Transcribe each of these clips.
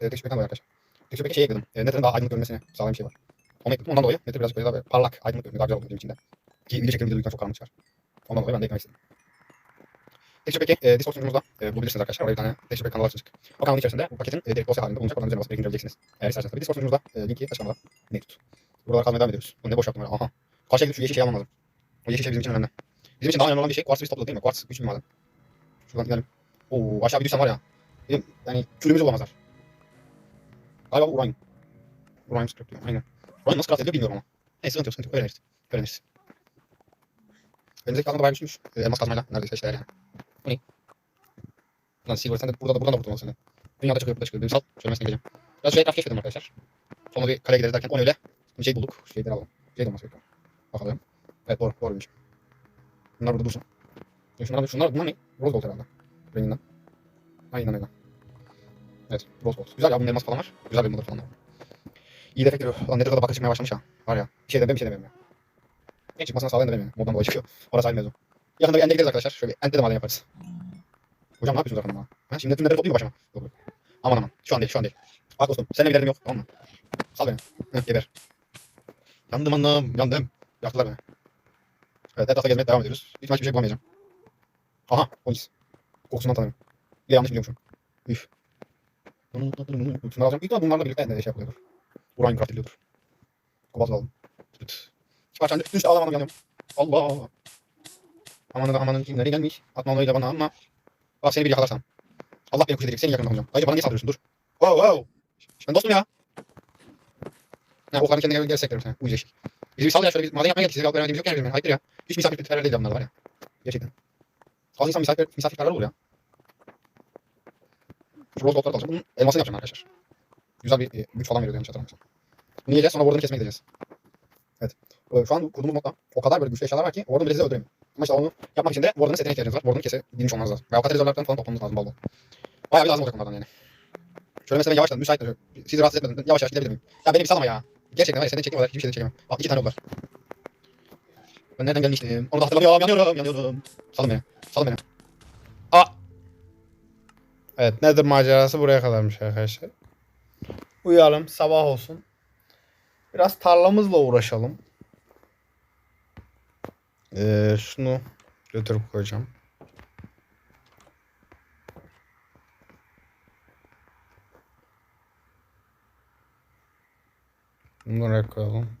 e, tekstür pack'ten dolayı arkadaşlar. Tekstür pack'e şey ekledim. E, Nether'ın daha aydınlık görünmesini sağlayan bir şey var. Onu ekledim. Ondan dolayı Nether birazcık böyle daha böyle parlak, aydınlık görünüyor. Daha güzel oldu benim için de. Ki video çekelim videodan çok karanlık çıkar. Ondan dolayı ben de eklemek istedim. Tekstür pack'i e, Discord sunucumuzda e, bulabilirsiniz arkadaşlar. Oraya bir tane pack kanalı açmıştık. O kanalın içerisinde bu paketin e, direkt dosya halinde bulunacak. Oradan üzerine basıp indirebileceksiniz. Eğer isterseniz tabii. Discord sunucumuzda e, linki açıklamada mevcut. Buralara kalmaya devam ediyoruz. Bunu ne boş yaptım öyle. Aha. Karşıya gidip şu yeşil şeyi almam lazım. O yeşil şey bizim için önemli. Bizim için daha önemli olan bir şey kuartz biz topladık değil mi? Güçlü bir maden. Şuradan gidelim. Oo aşağı bir düşsem var ya. Benim, yani külümüz olamazlar. Galiba bu uranyum. Uranyum scrap diyor. Aynen. Uranyum nasıl craft ediliyor bilmiyorum ama. Neyse sıkıntı yok sıkıntı yok. Öğreniriz. Öğreniriz. Önümüzdeki kazma bayağı güçlüymüş. Ee, elmas kazmayla neredeyse eşdeğer yani. Bu ne? Lan silver sen de burada da buradan da kurtulmalısın senden. Dünyada çıkıyor burada çıkıyor. Benim sal. Söylemesine geleceğim. Biraz şey etraf keşfedelim arkadaşlar. Sonra bir kaleye gideriz derken o öyle. Bir şey bulduk. Şeyleri alalım. Şey de olması gerekiyor. Bakalım. Evet doğru. Doğruymuş. Bunlar burada dursun. Şunlar, şunlar bunlar ne? Rose gold herhalde. Renginden. Aynen öyle. Evet. Rose gold. Güzel ya bunun elması falan var. Güzel bir model falan var. İyi defekt veriyor. Lan Nether'da baka çıkmaya başlamış ha. Var ya. Bir şey de ben bir şey demiyorum ya. Ne çıkmasına sağlayan da demiyorum. Moddan dolayı çıkıyor. Orası ayrı mevzu. Yakında bir ende gideriz arkadaşlar. Şöyle bir ende de maden yaparız. Hocam ne yapıyorsunuz efendim ha? Ha şimdi Nether'ı toplayayım mı başıma? Yok yok. Aman aman. Şu an değil şu an değil. Bak dostum. Seninle bir derdim yok. Tamam mı? Sal beni. Heh, geber. Yandım anlam. Yandım. Yaktılar beni. Evet etrafta gezmeye devam ediyoruz. Hiç hiçbir şey bulamayacağım. Aha polis. Kokusundan tanıyorum. Ya yanlış biliyormuşum. Üf. Şunları alacağım. İlk bunlarla birlikte şey yapılıyordur. Uranyum craft ediliyordur. Kobalt alalım. Tıt. Parçanın üstüne üstüne alamadım yanıyorum. Allah. Amanın amanın kimleri gelmiş. Atma olayla bana ama. Bak seni bir yakalarsam. Allah beni kuş edecek. Seni yakalamak hocam. Ayrıca bana niye saldırıyorsun? Dur. Wow wow. Ben dostum ya. Ha, okların kendine gel, gel sektirim sana. Uyuz eşek. Bizi bir sal ya şöyle bir maden yapmaya geldik. Size kalk vermediğimiz yok yani. Hayırdır ya. Hiç misafirperver değil bunlar var ya. Gerçekten. Az insan misafir, misafirperver olur ya. Şu rose da alacağım. Bunun elmasını yapacağım arkadaşlar. Güzel bir e, güç falan veriyor yanlış hatırlamıyorsam. Bunu yiyeceğiz sonra Warden'ı kesmeye gideceğiz. Evet. E, Şu an kurduğumuz modda o kadar böyle güçlü eşyalar var ki Warden bile sizi öldüremiyor. Ama işte onu yapmak için de Warden'ın setine ihtiyacınız var. Warden'ı kesebilmiş olmanız lazım. Veya katalizörlerden falan toplamamız lazım bol bol. Bayağı bir lazım olacak bunlardan yani. Şöyle mesela yavaşladım müsait de sizi rahatsız etmeden yavaş yavaş gidebilir miyim? Ya beni bir salma ya. Gerçekten var ya senden çektiğim kadar hiçbir şeyden çekemem. Bak iki tane var. Ben nereden gelmiştim? Onu da hatırlamıyorum. Yanıyorum, yanıyorum. Salın beni. Salın beni. Evet nedir macerası buraya kadarmış arkadaşlar. Uyuyalım sabah olsun. Biraz tarlamızla uğraşalım. Ee, şunu götürüp koyacağım. Oraya koyalım.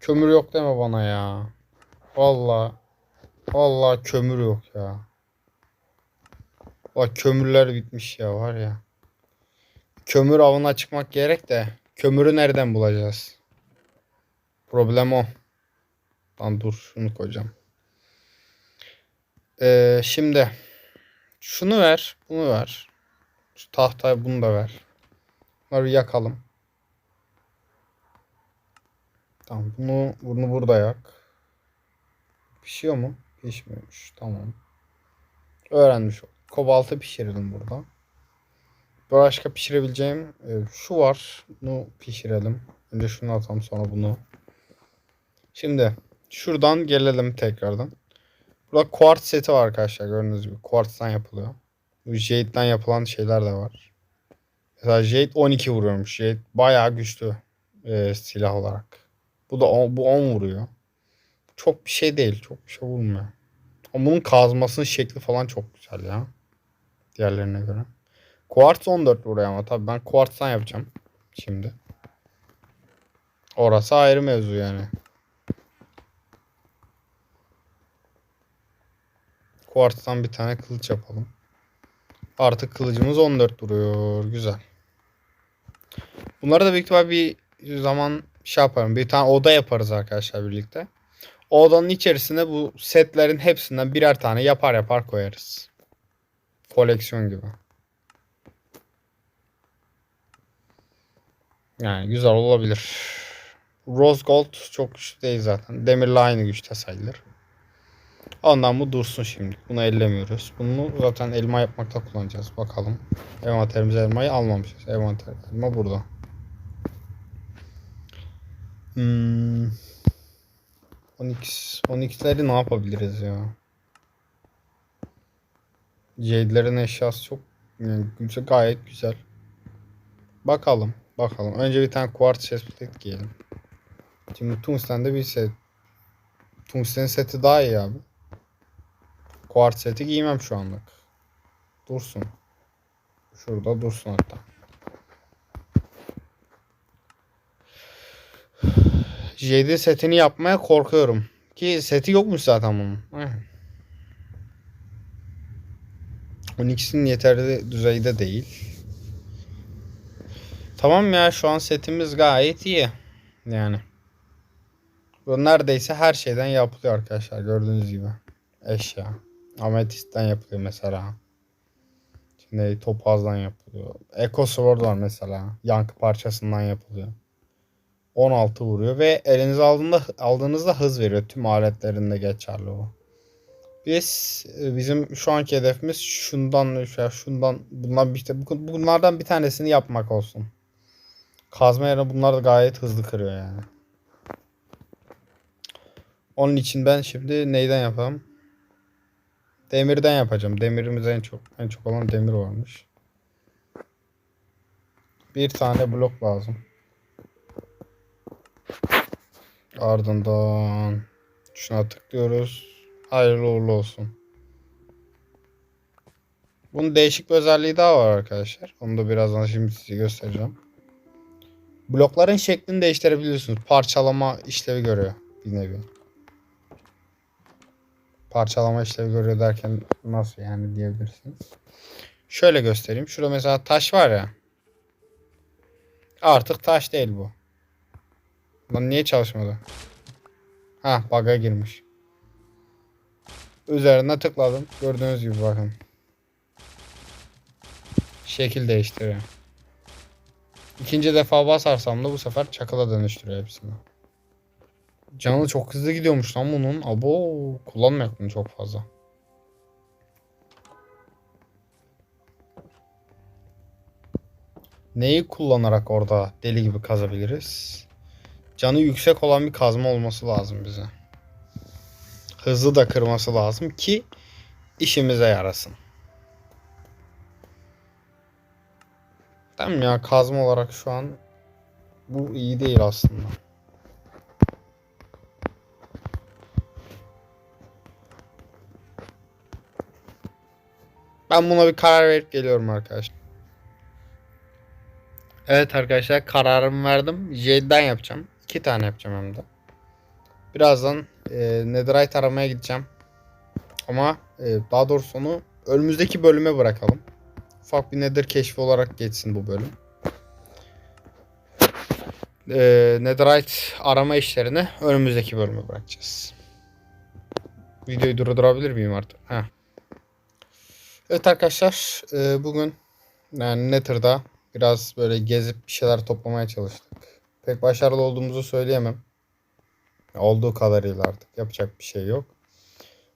Kömür yok deme bana ya. Vallahi Vallahi kömür yok ya. Bak kömürler bitmiş ya var ya. Kömür avına çıkmak gerek de kömürü nereden bulacağız? Problem o. Lan dur şunu koyacağım. Ee, şimdi şunu ver, bunu ver. Şu tahtayı bunu da ver. Bunları yakalım. Tamam bunu bunu burada yak. Pişiyor mu? Pişmiyormuş. Tamam. Öğrenmiş olduk. Kobaltı pişirelim burada. Başka pişirebileceğim e, şu var. Bunu pişirelim. Önce şunu atalım sonra bunu. Şimdi şuradan gelelim tekrardan. Burada kuartz seti var arkadaşlar. Gördüğünüz gibi kuartzdan yapılıyor. Bu jade'den yapılan şeyler de var. Mesela jade 12 vuruyormuş. Jade bayağı güçlü e, silah olarak. Bu da on, bu 10 vuruyor. Çok bir şey değil. Çok bir şey vurmuyor. Ama bunun kazmasının şekli falan çok güzel ya. Diğerlerine göre. Quartz 14 vuruyor ama tabii ben Quartz'tan yapacağım. Şimdi. Orası ayrı mevzu yani. Quartz'tan bir tane kılıç yapalım. Artık kılıcımız 14 duruyor. Güzel. Bunları da büyük ihtimal bir zaman şey yaparım. Bir tane oda yaparız arkadaşlar birlikte. O odanın içerisine bu setlerin hepsinden birer tane yapar yapar koyarız. Koleksiyon gibi. Yani güzel olabilir. Rose Gold çok güçlü değil zaten. Demirle aynı güçte sayılır. Ondan bu dursun şimdi. Bunu ellemiyoruz. Bunu zaten elma yapmakta kullanacağız. Bakalım. Envanterimize elmayı almamışız. Envanter elma burada. Hmm. 12 12'leri ne yapabiliriz ya? Jade'lerin eşyası çok Yani gayet güzel. Bakalım. Bakalım. Önce bir tane quartz chestplate giyelim. Şimdi tungsten'de bir set. Tungsten seti daha iyi abi. Quartz seti giymem şu anlık. Dursun. Şurada dursun hatta. JD setini yapmaya korkuyorum. Ki seti yokmuş zaten bunun. 12'sinin yeterli düzeyde değil. Tamam ya şu an setimiz gayet iyi. Yani. Bu neredeyse her şeyden yapılıyor arkadaşlar gördüğünüz gibi. Eşya. Ametisten yapılıyor mesela. Şimdi topazdan yapılıyor. Echo Sword mesela. Yankı parçasından yapılıyor. 16 vuruyor ve elinize aldığında, aldığınızda hız veriyor. Tüm aletlerinde geçerli o. Biz e, bizim şu anki hedefimiz şundan şu- şundan bundan bu- bunlardan bir tanesini yapmak olsun. Kazma yerine bunlar da gayet hızlı kırıyor yani. Onun için ben şimdi neyden yapalım? Demirden yapacağım. Demirimiz en çok en çok olan demir varmış. Bir tane blok lazım. Ardından şuna tıklıyoruz. Hayırlı uğurlu olsun. Bunun değişik bir özelliği daha var arkadaşlar. Onu da birazdan şimdi size göstereceğim. Blokların şeklini değiştirebiliyorsunuz. Parçalama işlevi görüyor bir nevi. Parçalama işlevi görüyor derken nasıl yani diyebilirsiniz. Şöyle göstereyim. Şurada mesela taş var ya. Artık taş değil bu. Lan niye çalışmadı? Ha bug'a girmiş. Üzerine tıkladım. Gördüğünüz gibi bakın. Şekil değiştiriyor. İkinci defa basarsam da bu sefer çakıla dönüştürüyor hepsini. Canı çok hızlı gidiyormuş lan bunun. Abo kullanmayak bunu çok fazla. Neyi kullanarak orada deli gibi kazabiliriz? Canı yüksek olan bir kazma olması lazım bize. Hızlı da kırması lazım ki işimize yarasın. Tamam ya kazma olarak şu an bu iyi değil aslında. Ben buna bir karar verip geliyorum arkadaşlar. Evet arkadaşlar kararımı verdim. J'den yapacağım. İki tane yapacağım hem de. Birazdan e, Netherite aramaya gideceğim. Ama e, daha doğrusu onu önümüzdeki bölüme bırakalım. Ufak bir Nether keşfi olarak geçsin bu bölüm. E, Netherite arama işlerini önümüzdeki bölüme bırakacağız. Videoyu durdurabilir miyim artık? Heh. Evet arkadaşlar e, bugün yani Nether'da biraz böyle gezip bir şeyler toplamaya çalıştık. Pek başarılı olduğumuzu söyleyemem. Olduğu kadarıyla artık yapacak bir şey yok.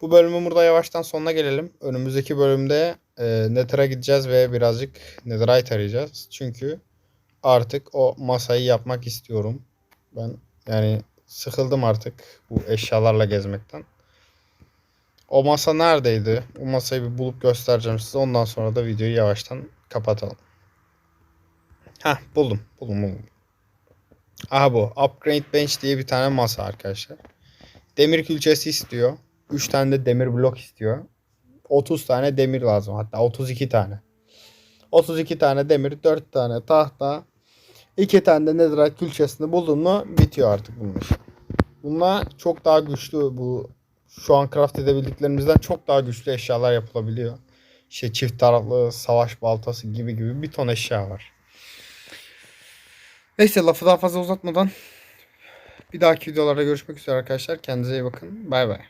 Bu bölümün burada yavaştan sonuna gelelim. Önümüzdeki bölümde e, Nether'a gideceğiz ve birazcık Netherite arayacağız. Çünkü artık o masayı yapmak istiyorum. Ben yani sıkıldım artık bu eşyalarla gezmekten. O masa neredeydi? O masayı bir bulup göstereceğim size. Ondan sonra da videoyu yavaştan kapatalım. Heh buldum. Buldum buldum. Aha bu. Upgrade Bench diye bir tane masa arkadaşlar. Demir külçesi istiyor. 3 tane de demir blok istiyor. 30 tane demir lazım. Hatta 32 tane. 32 tane demir, 4 tane tahta, 2 tane de netherite külçesini buldun mu bitiyor artık bunun. Bununla çok daha güçlü bu şu an craft edebildiklerimizden çok daha güçlü eşyalar yapılabiliyor. İşte çift taraflı savaş baltası gibi gibi bir ton eşya var. Neyse lafı daha fazla uzatmadan bir dahaki videolarda görüşmek üzere arkadaşlar. Kendinize iyi bakın. Bay bay.